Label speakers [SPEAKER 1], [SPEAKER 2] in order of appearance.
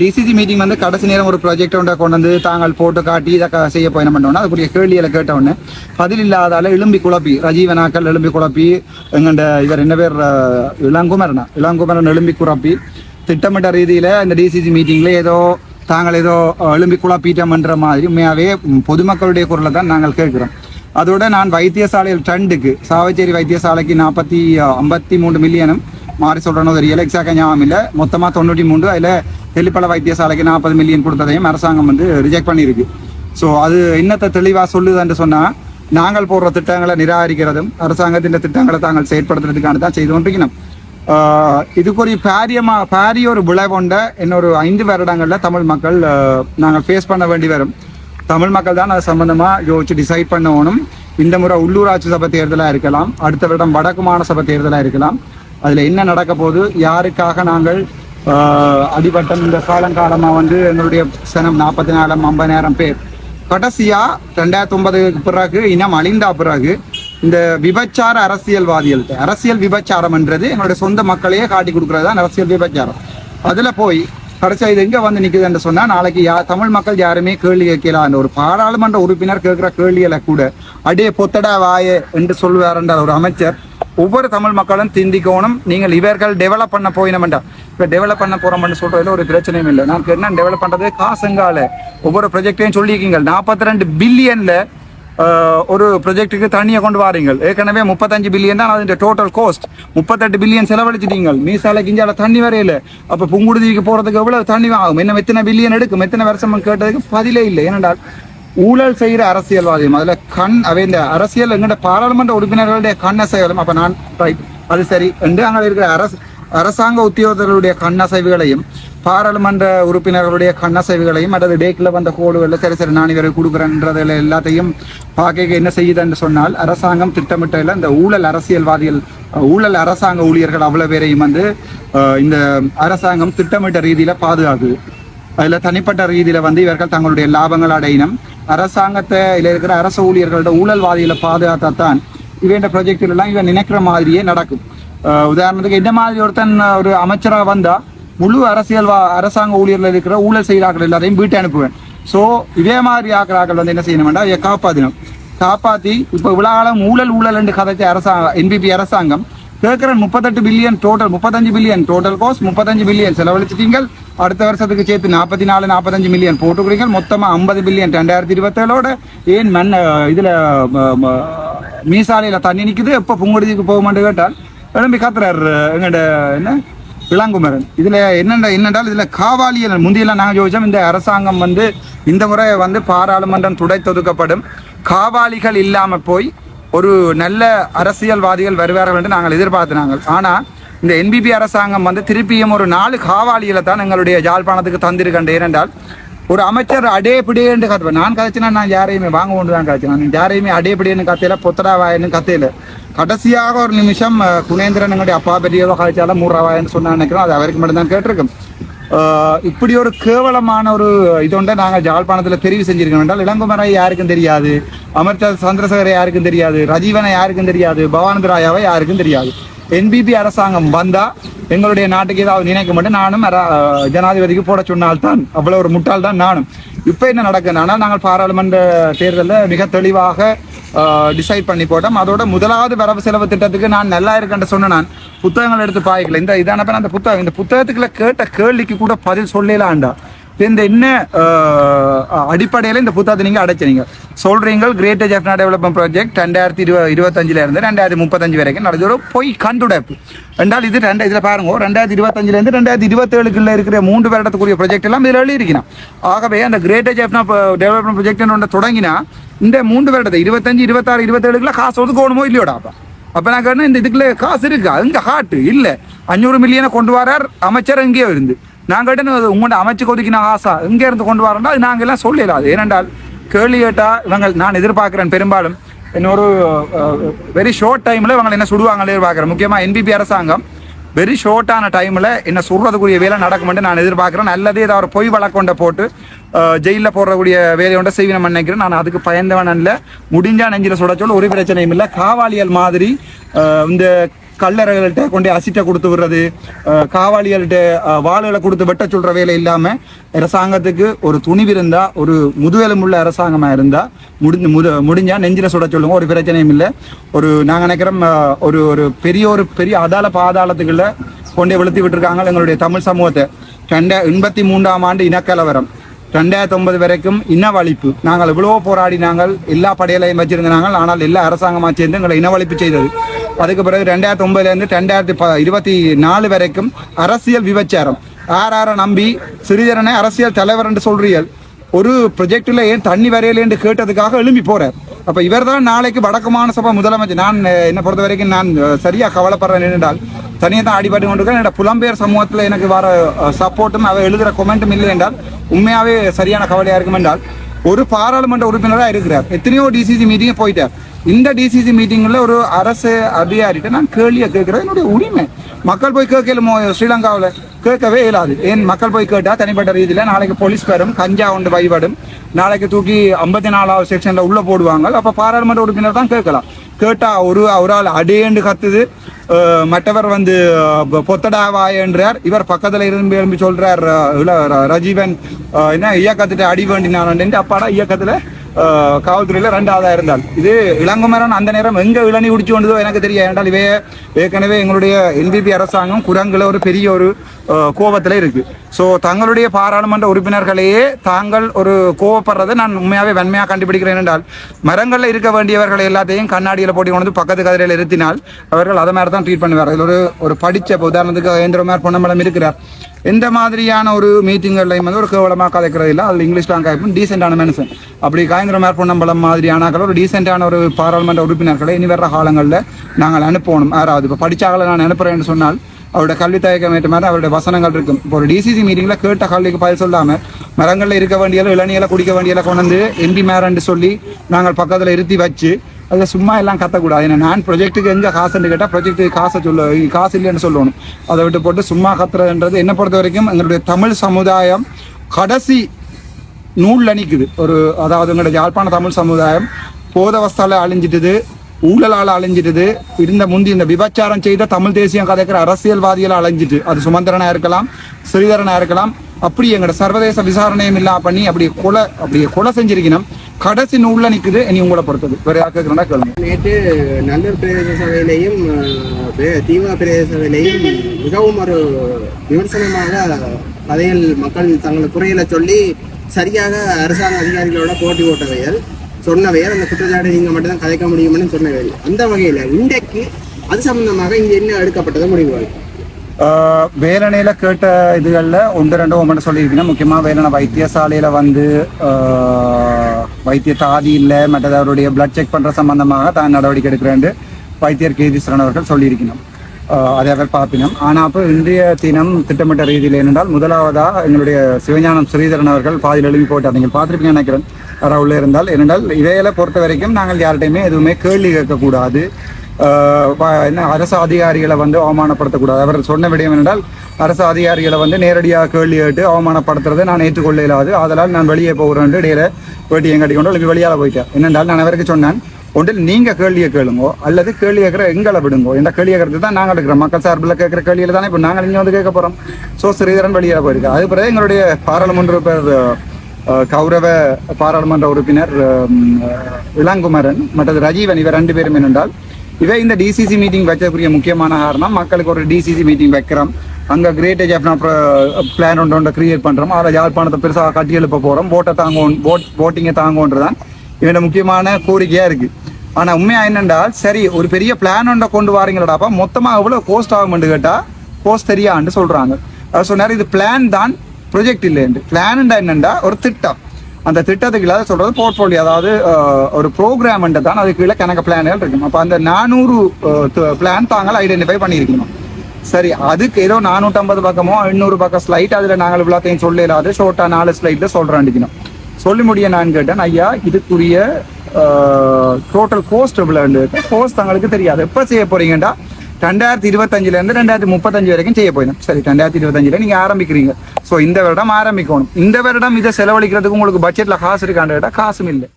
[SPEAKER 1] டிசிசி meeting வந்து கடைசி நேரம் ஒரு ப்ராஜெக்ட் ஒன்றை கொண்டு வந்து தாங்கள் போட்டு காட்டி இதை செய்ய போய் என்ன பண்ணோன்னா அதுக்குரிய கேள்வியில் கேட்ட உடனே பதில் இல்லாதால எலும்பி குழப்பி ரஜீவனாக்கள் எலும்பி குழப்பி எங்கண்ட இவர் என்ன பேர் இளங்குமரனா இளங்குமரன் எலும்பி குழப்பி திட்டமிட்ட ரீதியில் இந்த டிசிசி மீட்டிங்கில் ஏதோ தாங்கள் ஏதோ எலும்பி குழப்பிட்டோம்ன்ற மாதிரி உண்மையாகவே பொதுமக்களுடைய குரலை தான் நாங்கள் கேட்குறோம். அதோட நான் வைத்தியசாலையில் ட்ரெண்டுக்கு சாவச்சேரி வைத்தியசாலைக்கு நாற்பத்தி ஐம்பத்தி மூன்று மில்லியனும் மாறி சொல்கிறேன்னு தெரியல. எக்ஸாக்டாக ஞாபகம் இல்லை. மொத்தமாக தொண்ணூற்றி மூன்று அதில் தெளிப்பள வைத்தியசாலைக்கு நாற்பது மில்லியன் கொடுத்ததையும் அரசாங்கம் வந்து ரிஜெக்ட் பண்ணியிருக்கு. ஸோ அது என்னத்தை தெளிவாக சொல்லுதுன்னு சொன்னால் நாங்கள் போடுற திட்டங்களை நிராகரிக்கிறதும் அரசாங்கத்தின் திட்டங்களை தாங்கள் செயற்படுத்துறதுக்கான தான் செய்து கொண்டிருக்கணும். ஆஹ் இதுக்கு ஒரு பாரியமா பாரிய ஒரு விளைவுண்ட இன்னொரு ஐந்து வருடங்களில் தமிழ் மக்கள் நாங்கள் ஃபேஸ் பண்ண வேண்டி வரும். தமிழ் மக்கள் தான் அது சம்மந்தமாக யோசிச்சு டிசைட் பண்ணணும். இந்த முறை உள்ளூராட்சி சபை தேர்தலாக இருக்கலாம். அடுத்த வருடம் வடக்கு மாநில சபை தேர்தலாக இருக்கலாம். அதில் என்ன நடக்க போகுது? யாருக்காக நாங்கள் அடிபட்டம் இந்த காலங்காலமாக வந்து எங்களுடைய சனம் நாற்பத்தி நாலாம் ஐம்பதாயிரம் பேர். கடைசியா ரெண்டாயிரத்தி ஒன்பதுக்கு பிறகு இனம் அழிந்தா பிறகு இந்த விபச்சார அரசியல்வாதிகள் அரசியல் விபச்சாரம் என்றது எங்களுடைய சொந்த மக்களையே காட்டி கொடுக்கறது தான் அரசியல் விபச்சாரம். அதுல போய் கடைசியா இது எங்க வந்து நிக்குதுன்னு சொன்னா நாளைக்கு யா தமிழ் மக்கள் யாருமே கேள்வி கேட்கலாம் ஒரு பாராளுமன்ற உறுப்பினர் கேட்கிற கேள்விகளை கூட அடியே பொத்தடா வாயே என்று சொல்லுவாருன்ற ஒரு அமைச்சர். ஒவ்வொரு தமிழ் மக்களும் சிந்திக்கணும். நீங்கள் இவர்கள் டெவலப் பண்ண போயினமெண்டா இப்போ டெவலப் பண்ண போறோம்னு சொல்றதுல ஒரு பிரச்சனையும் இல்லை. நான் என்ன டெவலப் பண்றது? காசுங்கால. ஒவ்வொரு ப்ரொஜெக்டையும் சொல்லியிருக்கீங்க நாற்பத்தி ரெண்டு பில்லியன்ல ஒரு ப்ரொஜெக்ட்டுக்கு தண்ணியை கொண்டு வாரீங்க ஏற்கனவே முப்பத்தஞ்சு பில்லியன் தான் அதோட டோட்டல் கோஸ்ட் முப்பத்தெட்டு பில்லியன் செலவழிச்சிட்டீங்க மீசால கிஞ்சால தண்ணி வரையில அப்ப புங்குடுதிக்கு போறதுக்கு எவ்வளவு தண்ணி ஆகும் என்ன எத்தனை பில்லியன் எடுக்கும்? எத்தனை வருஷம் கேட்டதுக்கு பதிலே இல்லை. ஏனென்றால் ஊழல் செய்கிற அரசியல்வாதியும் அதுல கண் அவை இந்த அரசியல் எங்கட பாராளுமன்ற உறுப்பினர்களுடைய கண்ணசைகளும் அப்போ அப்ப நான் அது சரி என்று அங்கே இருக்கிற அரசு அரசாங்க உத்தியோகத்தர்களுடைய கண்ணசைவுகளையும் பாராளுமன்ற உறுப்பினர்களுடைய கண்ணசைவுகளையும் அல்லது டேக்கில் வந்த கோடுகளில் சரி சரி நான் இவரை கொடுக்குறேன்றதில் எல்லாத்தையும் பார்க்க என்ன செய்யுதுன்னு சொன்னால் அரசாங்கம் திட்டமிட்டதில் இந்த ஊழல் அரசியல்வாதிகள் ஊழல் அரசாங்க ஊழியர்கள் அவ்வளோ பேரையும் வந்து இந்த அரசாங்கம் திட்டமிட்ட ரீதியில் பாதுகாக்குது. அதில் தனிப்பட்ட ரீதியில் வந்து இவர்கள் தங்களுடைய லாபங்கள் அடையினம் அரசாங்கத்தை இருக்கிற அரசு ஊழியர்களோட ஊழல்வாதிகளை பாதுகாத்தான் இவன் ப்ரொஜெக்டில் எல்லாம் இவன் நினைக்கிற மாதிரியே நடக்கும். உதாரணத்துக்கு என்ன மாதிரி ஒருத்தன் ஒரு அமைச்சராக வந்தா முழு அரசியல் வா- அரசாங்க ஊழியர்கள் இருக்கிற ஊழல் செய்கிறார்கள் எல்லாரையும் வீட்டை அனுப்புவேன். ஸோ இதே மாதிரி ஆக்கிறார்கள் வந்து என்ன செய்யணும்டா இதை காப்பாற்றணும் காப்பாற்றி இப்போ விழாக்காலம் ஊழல் ஊழல் என்று கதைச்ச அரசாங்கம் என்பிபி அரசாங்கம் கேட்குறேன் முப்பத்தெட்டு பில்லியன் டோட்டல் முப்பத்தஞ்சு பில்லியன் டோட்டல் காஸ்ட் முப்பத்தஞ்சு பில்லியன் செலவழிச்சிட்டீங்க அடுத்த வருஷத்துக்கு சேர்த்து நாற்பத்தி நாலு நாற்பத்தஞ்சு மில்லியன் போட்டுக்கிறீங்க மொத்தமாக ஐம்பது பில்லியன் ரெண்டாயிரத்தி இருபத்தேழோட ஏன் மண் இதில் மீசாலையில் தண்ணி நிற்குது எப்போ புங்குடுதிக்கு போகுமான்னு கேட்டால் எழும்பி காத்துறாரு எங்கள்ட என்ன? விளாங்குமரன். இதில் என்னென்ன என்னென்றால் இதில் காவாலியல் முந்தியெல்லாம் நாங்கள் யோசிச்சோம் இந்த அரசாங்கம் வந்து இந்த முறை வந்து பாராளுமன்றம் துடை தொதுக்கப்படும் காவாலிகள் இல்லாமல் போய் ஒரு நல்ல அரசியல்வாதிகள் வருவார்கள் என்று நாங்கள் எதிர்பார்த்து நாங்கள் ஆனால் இந்த என்பிபி அரசாங்கம் வந்து திருப்பியும் ஒரு நாலு காவாலிகளை தான் எங்களுடைய யாழ்ப்பாணத்துக்கு தந்திருக்கேன் ஏனென்றால் ஒரு அமைச்சர் அடே என்று கத்துவேன் நான் கதைச்சினா நான் யாரையுமே வாங்க கொண்டு தான் கதைச்சேன். நான் யாரையுமே அடே கத்தையில பொத்தடாவாயன்னு கத்தையில. கடைசியாக ஒரு நிமிஷம் குணேந்திரன் எங்களுடைய அப்பா பெரியவா கதைச்சாலும் மூறாவாயன்னு சொன்னா நினைக்கிறோம். அது அவருக்கு மட்டும்தான் கேட்டிருக்கோம். இப்படி ஒரு கேவலமான ஒரு இதொண்ட நாங்கள் ஜாழ்ப்பாணத்தில் தெரிவு செஞ்சிருக்கோம் என்றால் இளங்குமரை யாருக்கும் தெரியாது அமர்ச்சர் சந்திரசேகரை யாருக்கும் தெரியாது ரஜீவனை யாருக்கும் தெரியாது பவானந்த ராயாவை யாருக்கும் தெரியாது. என்பிபி அரசாங்கம் வந்தால் எங்களுடைய நாட்டுக்கு ஏதாவது நினைக்க மாட்டேன் நானும் ஜனாதிபதிக்கு போட சொன்னால்தான் அவ்வளோ ஒரு முட்டாள் தான் நானும். இப்போ என்ன நடக்குது? ஆனால் நாங்கள் பாராளுமன்ற தேர்தலில் மிக தெளிவாக டிசைட் பண்ணி போட்டோம். அதோட முதலாவது வரவு செலவு திட்டத்துக்கு நான் நல்லா இருக்கேன் சொன்ன நான். புத்தகங்கள் எடுத்து பாய்க்கல இந்த இதான அந்த புத்தகம் இந்த புத்தகத்துக்குள்ள கேட்ட கேள்விக்கு கூட பதில் சொல்லலாண்டா இந்த என்ன அடிப்படையில் இந்த புத்தகத்தை நீங்கள் அடைச்சினீங்க சொல்றீங்க கிரேட் ஜெஃப்னா டெவலப்மெண்ட் ப்ராஜெக்ட் ரெண்டாயிரத்தி இருபது இருபத்தஞ்சில இருந்து ரெண்டாயிரத்தி முப்பத்தஞ்சு வரைக்கும் நடந்தது ஒரு பொய் கண்டுடைப்பு ரெண்டால் இது ரெண்டு இதில் பாருங்க ரெண்டாயிரத்தி இருபத்தஞ்சில இருந்து ரெண்டாயிரத்தி இருபத்தேழுக்குள்ள இருக்கிற மூன்று வருடத்துக்குரிய ப்ராஜெக்ட் எல்லாம் இதில் எழுதியிருக்கணும். ஆகவே அந்த கிரேட் ஜெஃப்னா டெவலப்மெண்ட் ப்ராஜெக்ட் ஒன்று தொடங்கினா இந்த மூன்று வருடத்தை இருபத்தஞ்சு இருபத்தாறு இருபத்தேழுக்குள்ள காசு ஒதுக்கணுமோ இல்லையோடா அப்போ? அப்போ நான் கேட்டேன் இந்த இதுக்குள்ள காசு இருக்கா? இங்கே ஹாட்டு இல்லை. அஞ்சூறு மில்லியனை கொண்டு வரார் அமைச்சர் எங்கேயோ இருந்து. நான் கேட்டேன் உங்கள்கிட்ட அமைச்சு கொதிக்கின ஆசா எங்கே இருந்து கொண்டு வரேன்டா அது நாங்கள் எல்லாம் சொல்லலாம் அது. ஏனென்றால் கேள்வி கேட்டா இவங்க நான் எதிர்பார்க்கிறேன் பெரும்பாலும் இன்னொரு வெரி ஷார்ட் டைமில் இவங்க என்ன சுடுவாங்களே எதிர்பார்க்குறேன். முக்கியமாக என்பிபி அரசாங்கம் வெரி ஷார்ட்டான டைமில் என்ன சொல்றதுக்குரிய வேலை நடக்கும்னு நான் எதிர்பார்க்குறேன். நல்லதே ஏதாவது ஒரு பொய் வழக்கொண்ட போட்டு ஜெயிலில் போடுறக்கூடிய வேலையோட செய்வினம் நினைக்கிறேன். நான் அதுக்கு பயந்தவன் இல்லை முடிஞ்சா நெஞ்சில் சுட சொல்ல ஒரு பிரச்சனையும் இல்லை. காவாலியல் மாதிரி இந்த கல்லறைகள்கிட்ட கொண்டு அசிட்ட கொடுத்து விடுறது காவாளிகள்கிட்ட அஹ், கொடுத்து வெட்ட சொல்ற வேலை இல்லாம அரசாங்கத்துக்கு ஒரு துணிவு இருந்தா ஒரு முதுகெலும்புள்ள அரசாங்கமா இருந்தா முடிஞ்சு முது முடிஞ்சா நெஞ்சில சுட சொல்லுங்க ஒரு பிரச்சனையும் இல்லை. ஒரு நாங்க நினைக்கிறோம் ஒரு ஒரு பெரிய ஒரு பெரிய அதால பாதாளத்துக்குள்ள கொண்டே வெளுத்தி விட்டுருக்காங்க எங்களுடைய தமிழ் சமூகத்தை. ரெண்டா எண்பத்தி மூன்றாம் ஆண்டு இனக்கலவரம். ரெண்டாயிரத்தி ஒன்பது வரைக்கும் இனவழிப்பு நாங்கள் இவ்வளவோ போராடி நாங்கள் எல்லா படையலையும் வச்சிருந்தாங்க ஆனால் எல்லா அரசாங்கமாக சேர்ந்து எங்களை இனவழிப்பு செய்தது. அதுக்கு பிறகு ரெண்டாயிரத்தி ஒன்பதுலேருந்து ரெண்டாயிரத்தி ப இருபத்தி நாலு வரைக்கும் அரசியல் விபச்சாரம். ஆர் யாரை நம்பி சிறிதரனை அரசியல் தலைவர் என்று சொல்றீர்கள். ஒரு ப்ரொஜெக்டில் ஏன் தண்ணி வரையலேன்னு கேட்டதுக்காக எழும்பி போகிறார் அப்போ இவர் இவர்தான் நாளைக்கு வடக்கு மாநிலசபா முதலமைச்சர். நான் என்னை பொறுத்த வரைக்கும் நான் சரியாக கவலைப்படுறேன் என்றால் தனியாக தான் அடிபட்டு கொண்டிருக்கேன் என்னோட புலம்பெயர் சமூகத்தில் எனக்கு வர சப்போர்ட்டும் அவர் எழுதுகிற கொமெண்ட்டும் இல்லை என்றால் உண்மையாகவே சரியான கவலையாக இருக்கும் என்றால் ஒரு பாராளுமன்ற உறுப்பினராக இருக்கிறார். எத்தனையோ டிசிசி மீட்டிங் போயிட்டார். இந்த டிசிசி மீட்டிங்ல ஒரு அரசு அதிகாரிட்ட நான் கேள்வியை கேட்கிறேன். என்னுடைய உரிமை. மக்கள் போய் கேட்கலுமோ ஸ்ரீலங்காவில் கேட்கவே இயலாது. ஏன் மக்கள் போய் கேட்டால் தனிப்பட்ட ரீதியில் நாளைக்கு போலீஸ் வரும் கஞ்சா உண்டு வழிபடும் நாளைக்கு தூக்கி ஐம்பத்தி நாலாவது செக்ஷனில் உள்ளே போடுவாங்க. அப்போ பாராளுமன்ற உறுப்பினர் தான் கேட்கலாம். கேட்டால் ஒரு ஒரு ஆள் அடேண்டு கத்துது. மற்றவர் வந்து பொத்தடாவா பொத்தடாவாய் என்றார். இவர் பக்கத்தில் இருந்து எழும்பி சொல்றார் ர- ரஜீவன் என்ன இயக்கத்திட்ட அடி வேண்டினான் அப்பாடா இயக்கத்தில் காவல்துறையில் ரெண்டாவதாக இருந்தால் இது இளங்குமரன் அந்த நேரம் எங்கே இளநி குடிச்சு கொண்டதோ எனக்கு தெரியாது என்றால் இவைய ஏற்கனவே எங்களுடைய என்பிபி அரசாங்கம் குரங்கில் ஒரு பெரிய ஒரு கோபத்தில் இருக்குது ஸோ தங்களுடைய பாராளுமன்ற உறுப்பினர்களையே தாங்கள் ஒரு கோவப்படுறதை நான் உண்மையாகவே வன்மையாக கண்டுபிடிக்கிறேன் என்றால் மரங்களில் இருக்க வேண்டியவர்களை எல்லாத்தையும் கண்ணாடியில் போட்டி கொண்டு வந்து பக்கத்து கதிரையில் இருத்தினால் அவர்கள் அதை மாதிரி தான் ட்ரீட் பண்ணுவார் இதில் ஒரு ஒரு படித்த இப்போ உதாரணத்துக்கு ஏந்திரமார் பொன்னம்பலம் இருக்கிறார். எந்த மாதிரியான ஒரு மீட்டிங்கள்லையும் வந்து ஒரு கேவலமாக கதைக்கிறது இல்லை. அதில் இங்கிலீஷ் தான் காய்ப்பும் டீசெண்டான மனுஷன். அப்படி காயந்திரமார் பொன்னம்பலம் மாதிரியானாக்கள் ஒரு டீசெண்டான ஒரு பாராளுமன்ற உறுப்பினர்களை இனி வர்ற காலங்களில் நாங்கள் அனுப்பணும். யாராவது இப்போ படித்தாக்களை நான் அனுப்புகிறேன்னு சொன்னால் அவருடைய கல்வி தயக்கம் ஏற்ற மாதிரி அவருடைய வசனங்கள் இருக்கும். இப்போ ஒரு டிசிசி மீட்டிங்ல கேட்ட கல்விக்கு பதில் சொல்லாம மரங்கள்ல இருக்க வேண்டிய இளநியில குடிக்க வேண்டிய கொண்டு எம்பி மேரன்னு சொல்லி நாங்கள் பக்கத்துல இருத்தி வச்சு அதில் சும்மா எல்லாம் கத்தக்கூடாது. ஏன்னா நான் ப்ரொஜெக்ட்டுக்கு எங்கே காசுன்னு கேட்டால் ப்ரொஜெக்ட்டுக்கு காசை சொல்ல காசு இல்லைன்னு சொல்லணும். அதை விட்டு போட்டு சும்மா கத்துறதுன்றது என்னை பொறுத்த வரைக்கும் எங்களுடைய தமிழ் சமுதாயம் கடைசி நூல் அணிக்குது ஒரு அதாவது எங்களோட யாழ்ப்பாண தமிழ் சமுதாயம் போதவஸ்தால அழிஞ்சிட்டுது. ஊழலால் அழிஞ்சிட்டுது இருந்த முந்தி இந்த விபச்சாரம் செய்த தமிழ் தேசியம் கதைக்கிற அரசியல்வாதிகள் அழிஞ்சிட்டு அது சுமந்திரனா இருக்கலாம் ஸ்ரீதரனா இருக்கலாம். அப்படி எங்களோட சர்வதேச விசாரணையும் இல்லா பண்ணி அப்படி கொலை அப்படி கொலை செஞ்சிருக்கணும். கடைசி நூல்ல நிக்குது. இனி உங்களை பொறுத்தது. வேற யாருக்குறா
[SPEAKER 2] நேற்று நல்லூர் பிரதேச சபையிலையும் தீவிர தீவா பிரதேச சபையிலையும் மிகவும் ஒரு விமர்சனமாக கதைகள் மக்கள் தங்கள் குறையில சொல்லி சரியாக அரசாங்க அதிகாரிகளோட போட்டி போட்டவைகள். சொன்னவைகள் அந்த குற்றச்சாட்டை நீங்கள் மட்டும்தான் கதைக்க முடியும்னு சொன்னவைகள் அந்த வகையில் இன்றைக்கு அது சம்பந்தமாக இங்கே என்ன எடுக்கப்பட்டதோ முடிவுகள்
[SPEAKER 1] வேலனையில் கேட்ட இதுகளில் ஒன்று ரெண்டு ஒன்று சொல்லியிருக்கீங்க. முக்கியமாக வேலனை வைத்தியசாலையில் வந்து வைத்திய தாதி இல்லை மற்றது அவருடைய பிளட் செக் பண்ணுற சம்பந்தமாக தான் நடவடிக்கை எடுக்கிறேன் வைத்தியர் கேதீஸ்வரன் அவர்கள் சொல்லியிருக்கணும். அதை அவர் பார்ப்பினோம். ஆனால் அப்போ இன்றைய தினம் திட்டமிட்ட ரீதியில் என்னென்றால் முதலாவதாக எங்களுடைய சிவஞானம் ஸ்ரீதரன் அவர்கள் பாதியில் எழுதி போட்டார். நீங்கள் பார்த்துருப்பீங்க நினைக்கிறேன். உள்ளே இருந்தால். ஏனென்றால் இவைகளை பொறுத்த வரைக்கும் நாங்கள் யார்கிட்டையுமே எதுவுமே கேள்வி கேட்கக்கூடாது. என்ன அரசு அதிகாரிகளை வந்து அவமானப்படுத்தக்கூடாது. அவர் சொன்ன விடயம் என்றால் அரசு அதிகாரிகளை வந்து நேரடியாக கேள்வி கேட்டு அவமானப்படுத்துறதை நான் ஏற்றுக்கொள்ள இயலாது. அதனால் நான் வெளியே போகிறேன் நேர வேட்டி எங்காட்டி கொண்டு எழுப்பி வெளியால் போயிட்டேன். என்னென்றால் நான் அவருக்கு சொன்னேன் ஒன்றில் நீங்கள் கேள்வியை கேளுங்கோ அல்லது கேள்வி கேட்குற எங்களை விடுங்கோ. இந்த கேள்வி கேட்கறது தான் நாங்கள் எடுக்கிறோம் மக்கள் சார்பில் கேட்குற கேள்வியில் தானே இப்போ நாங்கள் இங்கே வந்து கேட்க போகிறோம் ஸோ ஸ்ரீதரன் வெளியே போயிருக்கேன் அது பிறகு எங்களுடைய பாராளுமன்ற கௌரவ பாராளுமன்ற உறுப்பினர் இளங்குமரன் மற்றது ரஜீவன் இவர் ரெண்டு பேரும் என்னென்றால் இவை இந்த டிசிசி மீட்டிங் வைக்கக்கூடிய முக்கியமான காரணம் மக்களுக்கு ஒரு டிசிசி மீட்டிங் வைக்கிறோம். அங்கே கிரேட் ஏஜ் பிளான் ஒன்று ஒன்று கிரியேட் பண்ணுறோம் அதில் யாழ்ப்பாணத்தை பெருசாக கட்டி எழுப்ப போகிறோம் போட்டை தாங்கும் போட் போட்டிங்கை தான் இவனோட முக்கியமான கோரிக்கையாக இருக்குது ஆனால் உண்மையாக என்னென்றால் சரி ஒரு பெரிய பிளான் ஒன்றை கொண்டு வாரீங்களடாப்பா மொத்தமாக எவ்வளோ கோஸ்ட் ஆகும்னு கேட்டால் கோஸ்ட் தெரியான்னு சொல்கிறாங்க அதை சொன்னார் இது பிளான் தான் ப்ரொஜெக்ட் இல்லைன்னு பிளான்ண்டா என்னண்டா? ஒரு திட்டம். அந்த திட்டத்துக்கு இல்லாத சொல்றது போர்ட்ஃபோலியோ அதாவது ஒரு ப்ரோக்ராம் தான் அதுக்கு கீழே கணக்கு பிளான்கள் இருக்கும் அப்போ அந்த நானூறு பிளான் தாங்கள் ஐடென்டிஃபை பண்ணியிருக்கணும். சரி அதுக்கு ஏதோ நானூற்றம்பது பக்கமோ எண்ணூறு பக்கம் ஸ்லைட் அதில் நாங்கள் இவ்வளோத்தையும் சொல்ல இல்லாத ஷோர்ட்டாக நாலு ஸ்லைட்டில் சொல்கிறேன் அடிக்கணும் சொல்லி முடிய நான் கேட்டேன் ஐயா இதுக்குரிய டோட்டல் கோஸ்ட் எவ்வளோ கோஸ்ட் தங்களுக்கு தெரியாது. எப்போ செய்ய போறீங்கடா ரெண்டாயிரத்தி இருபத்தஞ்சுல இருந்து ரெண்டாயிரத்தி முப்பத்தஞ்சு வரைக்கும் செய்ய போயிடும். சரி ரெண்டாயிரத்தி இருபத்தஞ்சுல நீங்க ஆரம்பிக்கிறீங்க. ஸோ இந்த வருடம் ஆரம்பிக்கணும். இந்த வருடம் இதை செலவழிக்கிறதுக்கு உங்களுக்கு பட்ஜெட்ல காசு இருக்கான்னு காசும் இல்லை.